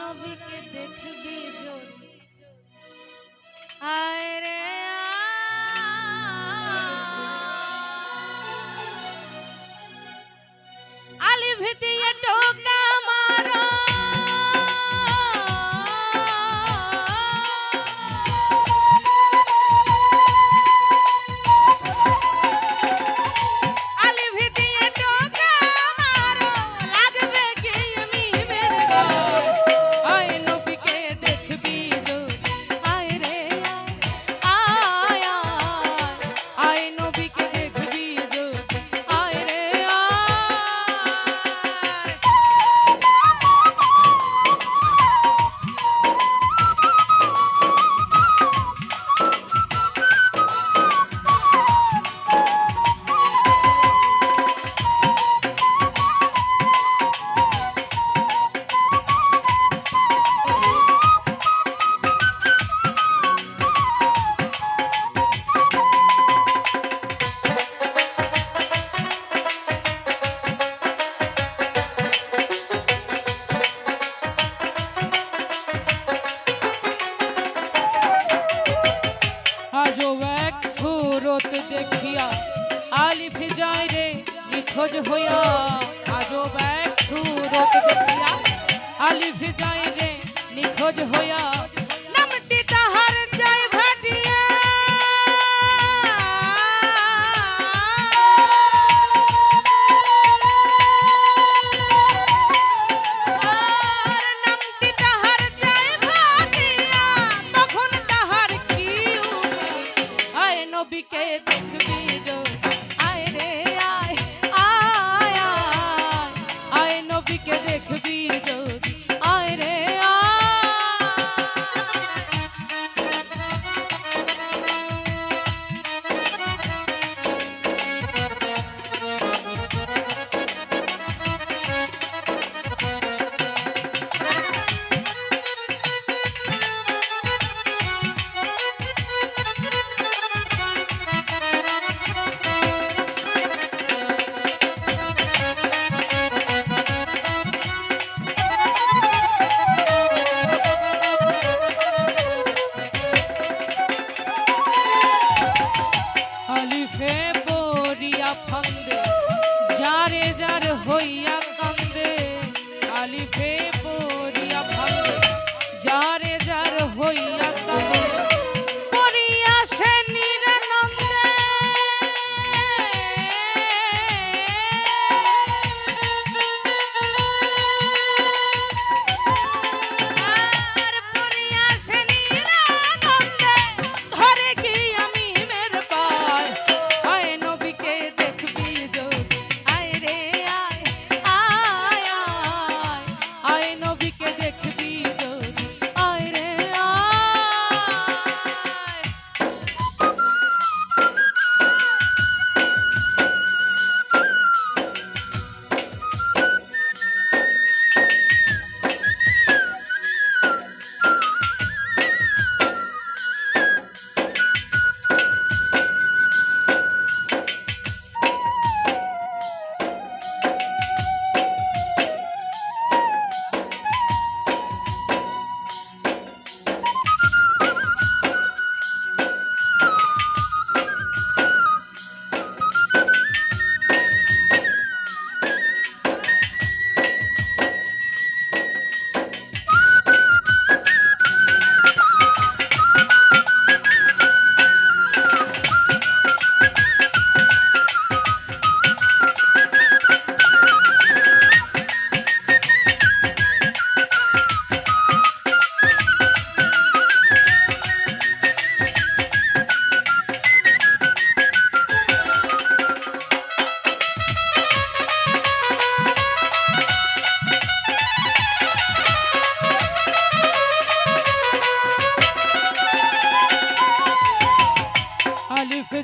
নবীকে দেখবি যদি। আয় রে হইয়া আজব এক সুরত দেখিয়া আলিফ যায় রে নিখোঁজ হইয়া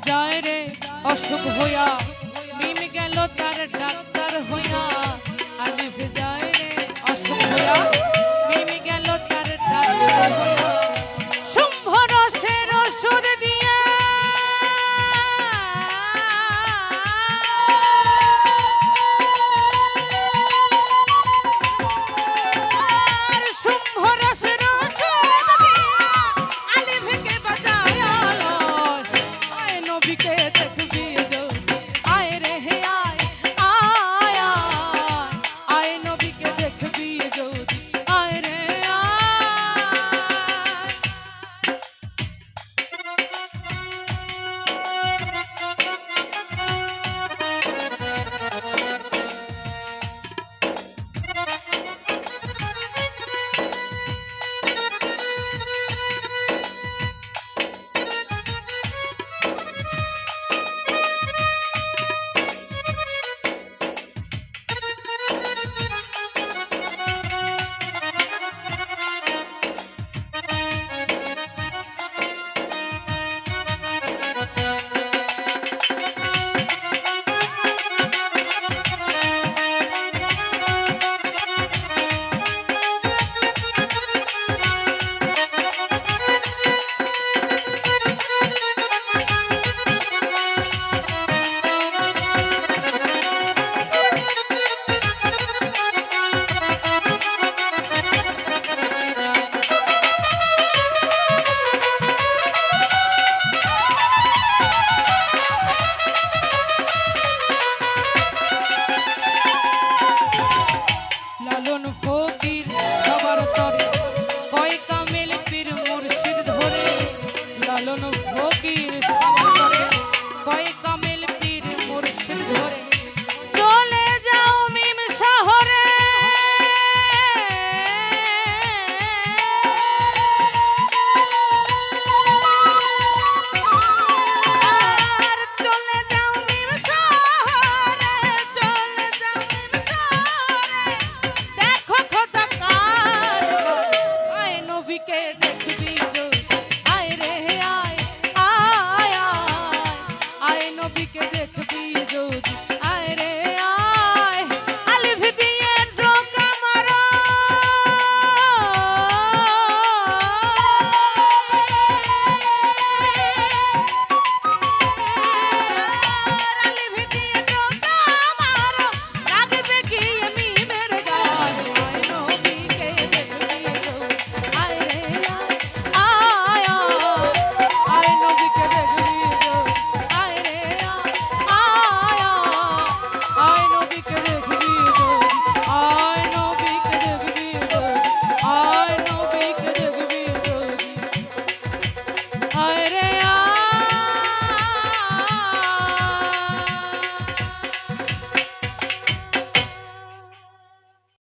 যায় রে অসুখ হইয়া to be